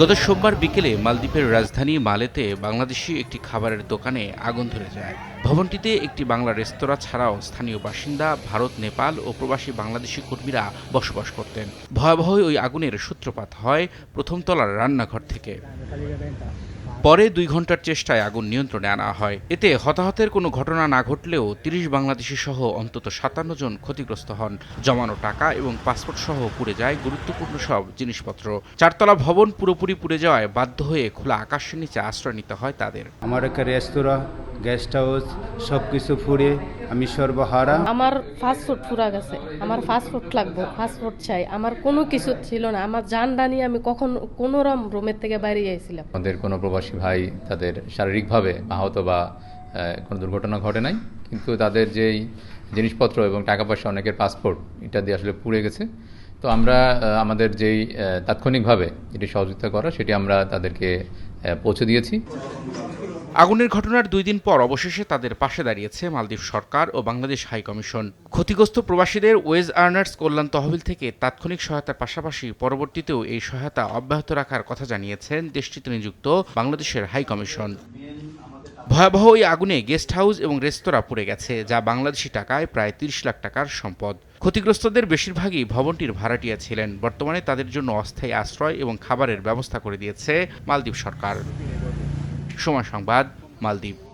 গত সোমবার বিকেলে মালদ্বীপের রাজধানী মালেতে বাংলাদেশি একটি খাবারের দোকানে আগুন ধরে যায়। ভবনটিতে একটি বাংলা রেস্তোরাঁ ছাড়াও স্থানীয় বাসিন্দা, ভারত, নেপাল ও প্রবাসী বাংলাদেশি কর্মীরা বসবাস করতেন। ভয়াবহ ওই আগুনের সূত্রপাত হয় প্রথম তলার রান্নাঘর থেকে। পরে দুই ঘণ্টার চেষ্টায় আগুন নিয়ন্ত্রণে আনা হয়। এতে হতাহতের কোনো ঘটনা না ঘটলেও তিরিশ বাংলাদেশি সহ অন্তত সাতান্ন জন ক্ষতিগ্রস্ত হন। জমানো টাকা এবং পাসপোর্ট সহ পুড়ে যায় গুরুত্বপূর্ণ সব জিনিসপত্র। চারতলা ভবন পুরোপুরি পুড়ে যাওয়ায় বাধ্য হয়ে খোলা আকাশের নিচে আশ্রয় নিতে হয় তাদের। আমার একটা রেস্তোরাঁ গেস্ট হাউস সব কিছু ফুরে আমি সর্বহারা। আমার ফাস্টফুড ফুরা গেছে। আমার ফাস্টফুড লাগবে ফাস্টফুড চাই। আমার কোনো কিছু ছিল না। আমার জানডা নিয়ে আমি কখন কোনো রকম রুমের থেকে বাইরে যাইছিলাম আমাদের কোনো প্রবাসী ভাই তাদের শারীরিকভাবে আহত বা কোনো দুর্ঘটনা ঘটে নাই। কিন্তু তাদের যেই জিনিসপত্র এবং টাকা পয়সা অনেকের পাসপোর্ট এটা দিয়ে আসলে পুড়ে গেছে। তো আমরা আমাদের যেই তাৎক্ষণিকভাবে যেটি সহযোগিতা করা সেটি আমরা তাদেরকে পৌঁছে দিয়েছি। আগুনের ঘটনার দুই দিন পর অবশেষে তাদের পাশে দাঁড়িয়েছে মালদ্বীপ সরকার ও বাংলাদেশ হাই কমিশন। ক্ষতিগ্রস্ত প্রবাসীদের ওয়েজ আর্নার্স কল্যাণ তহবিল থেকে তাৎক্ষণিক সহায়তার পাশাপাশি পরবর্তীতেও এই সহায়তা অব্যাহত রাখার কথা জানিয়েছেন দেশটিতে নিযুক্ত বাংলাদেশের হাই কমিশন। ভয়াবহ ওই আগুনে গেস্ট হাউস এবং রেস্তোরাঁ পুড়ে গেছে, যা বাংলাদেশি টাকায় প্রায় তিরিশ লাখ টাকার সম্পদ। ক্ষতিগ্রস্তদের বেশিরভাগই ভবনটির ভাড়াটিয়া ছিলেন। বর্তমানে তাদের জন্য অস্থায়ী আশ্রয় এবং খাবারের ব্যবস্থা করে দিয়েছে মালদ্বীপ সরকার। সময় সংবাদ মালদ্বীপ